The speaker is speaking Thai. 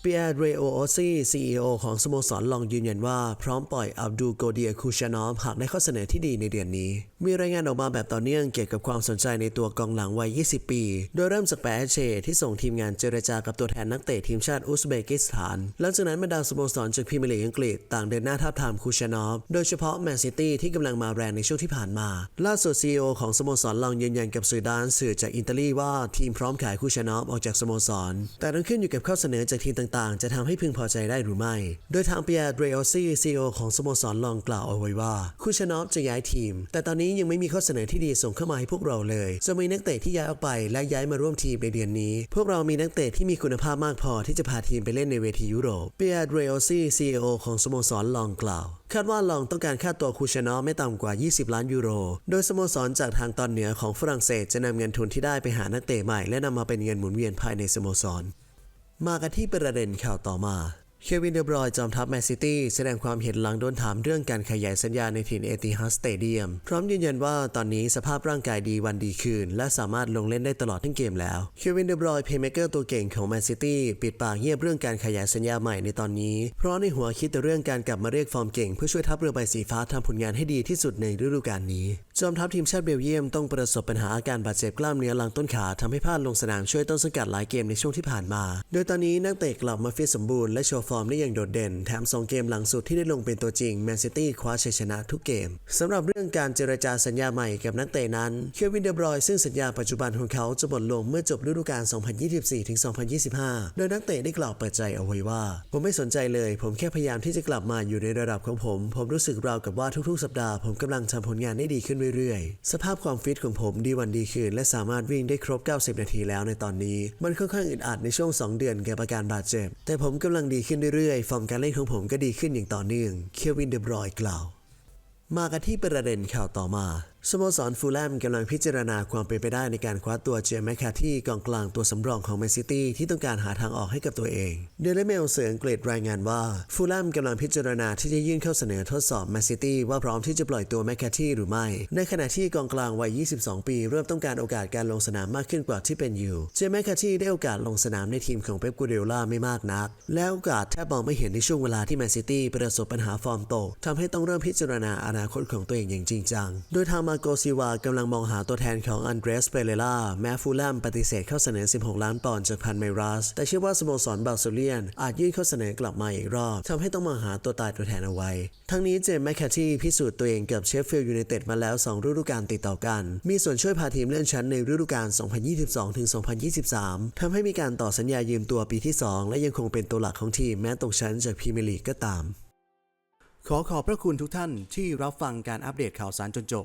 เปียร์เรโอโอซีซีอของสโมสรลองยืนยันว่าพร้อมปล่อยอับดูโกเดียคูชานอฟหากได้ข้อเสนอที่ดีในเดือนนี้ มีรายงานออกมาแบบต่อเนื่องเกี่ยวกับความสนใจในตัวกองหลังวัย 20 ปี โดยเริ่มจากแปะเชที่ส่งทีมงานเจรจากับตัวแทนนักเตะทีมชาติอุซเบกิสถาน หลังจากนั้นบรรดาสโมสรจากพรีเมียร์ลีกอังกฤษต่างเดินหน้าท้าบทามคูชานอฟโดยเฉพาะแมนซิตี้ที่กำลังมาแรงในช่วงที่ผ่านมา ล่าสุดซีอของสโมสรลองยืนยันกับสื่อดานสื่อจากอิตาลีว่าทีมพร้อมขายคูชานอฟออกจากสโมสร แต่ต้องขึ้นอยู่กับข้อเสนอจากทีมต่างๆ จะทำให้พึงพอใจได้หรือไม่ โดยทางเปียร์เดรโอซี่ซีอของสโมสรลองกล่าวเอาไว้ว่าคูชานอฟจะย้ายทีม แต่ตอนนี้ยังไม่มีข้อเสนอที่ดีส่งเข้ามาให้พวกเราเลย จะมีนักเตะที่ย้ายออกไปและย้ายมาร่วมทีมในเดือนนี้ พวกเรามีนักเตะที่มีคุณภาพมากพอที่จะพาทีมไปเล่นในเวทียุโรป เปียร์เดรโอซี่ซีอของสโมสรลองกล่าวคาดว่าลองต้องการค่าตัวคูชานอฟไม่ต่ำกว่า 20 ล้านยูโร โดยสโมสรจากทางตอนเหนือของฝรั่งเศสจะนำเงินทุนที่ได้ไปหานักเตะใหม่ และนำมาเป็นเงินหมุนเวียนภายในสโมสร มากันที่ประเด็นข่าวต่อมา เควินเดบรอยน์จอมทัพแมนซิตี้แสดงความเห็นหลังโดนถามเรื่องการขยายสัญญาในถิ่นเอติฮัดสเตเดียม พร้อมยืนยันว่าตอนนี้สภาพร่างกายดีวันดีคืน และสามารถลงเล่นได้ตลอดทั้งเกมแล้ว เควินเดบรอยน์เพย์เมเกอร์ตัวเก่งของแมนซิตี้ปิดปากเงียบเรื่องการขยายสัญญาใหม่ในตอนนี้ เพราะในหัวคิดแต่เรื่องการกลับมาเรียกฟอร์มเก่งเพื่อช่วยทัพเรือใบสีฟ้าทำผลงานให้ดีที่สุดในฤดูกาลนี้ จอมทัพทีมชาติเบลเยียมต้องประสบปัญหาอาการบาดเจ็บกล้ามเนื้อหลังต้นขาทำให้พลาดลงสนามช่วยต้นสังกัดหลายเกมในช่วงที่ผ่านมา โดยตอนนี้นักเตะกลับมาฟิตสมบูรณ์และโชว์ฟอร์มได้อย่างโดดเด่น แถมสองเกมหลังสุดที่ได้ลงเป็นตัวจริงแมนซิตี้คว้าชัยชนะทุกเกมสำหรับเรื่องการเจรจาสัญญาใหม่กับนักเตะนั้นเควินเดบรอยซึ่งสัญญาปัจจุบันของเขาจะหมดลงเมื่อจบฤดูกาล 2024-2025 โดยนักเตะได้กล่าวเปิดใจเอาไว้ว่า ผมไม่สนใจเลย ผมแค่พยายามที่จะกลับมาอยู่ในระดับของผม ผมรู้สึกราวกับว่าทุกๆ สัปดาห์ผมกำลังทำผลงานได้ดีขึ้นเรื่อยๆ สภาพความฟิตของผมดีวันดีคืน และสามารถวิ่งได้ครบ 90 นาทีแล้วในตอนนี้ มันค่อนข้างอึดอัดในช่วง 2 เดือนเกี่ยวกับการบาดเจ็บ แต่ผมกำลังดีขึ้นเรื่อยๆ ฟอร์มการเล่นของผมก็ดีขึ้นอย่างต่อเนื่อง เควินเดบรอยกล่าว มากันที่ประเด็นข่าวต่อมา สโมสรฟูลแลมกำลังพิจารณาความเป็นไปได้ในการคว้าตัวเจมส์แมคคาที่กองกลางตัวสำรองของแมนซิตี้ที่ต้องการหาทางออกให้กับตัวเองเดลเมลเสืออังกฤษรายงานว่าฟูลแลมกำลังพิจารณาที่จะยื่นเข้าเสนอทดสอบแมนซิตี้ว่าพร้อมที่จะปล่อยตัวแมคคาที่หรือไม่ ในขณะที่กองกลางวัย 22 ปี เริ่มต้องการโอกาสการลงสนามมากขึ้นกว่าที่เป็นอยู่ เจมส์แมคคาที่ได้โอกาสลงสนามในทีมของเป๊ปกูเดล่าไม่มากนัก และโอกาสแทบมองไม่เห็นในช่วงเวลาที่แมนซิตี้ประสบปัญหาฟอร์มตกทำให้ต้องเริ่มพิจารณาอนาคตของตัวเองอย่างจริงจัง โดยทางมาโกซิวากำลังมองหาตัวแทนของอันเดรสเปเรล่าแม้ฟูลแลมปฏิเสธเข้าเสนอ 16 ล้านปอนด์จากพันไมรัส แต่เชื่อว่าสโมสรบาลโซเลียน อาจยื่นข้อเสนอกลับมาอีกรอบทำให้ต้องมองหาตัวตายตัวแทนเอาไว้ ทั้งนี้เจมส์แมคคาที่พิสูจน์ตัวเองกับเชฟฟิลด์ยูไนเต็ดมาแล้ว 2 ฤดูกาลติดต่อกัน มีส่วนช่วยพาทีมเลื่อนชั้นในฤดูกาล 2022-2023 ทำให้มีการต่อสัญญายืมตัวปีที่ 2 และยังคงเป็นตัวหลักของทีมแม้ตกชั้นจากพรีเมียร์ลีกก็ตามขอขอบพระคุณทุกท่านที่รับฟังการอัปเดตข่าวสารจนจบ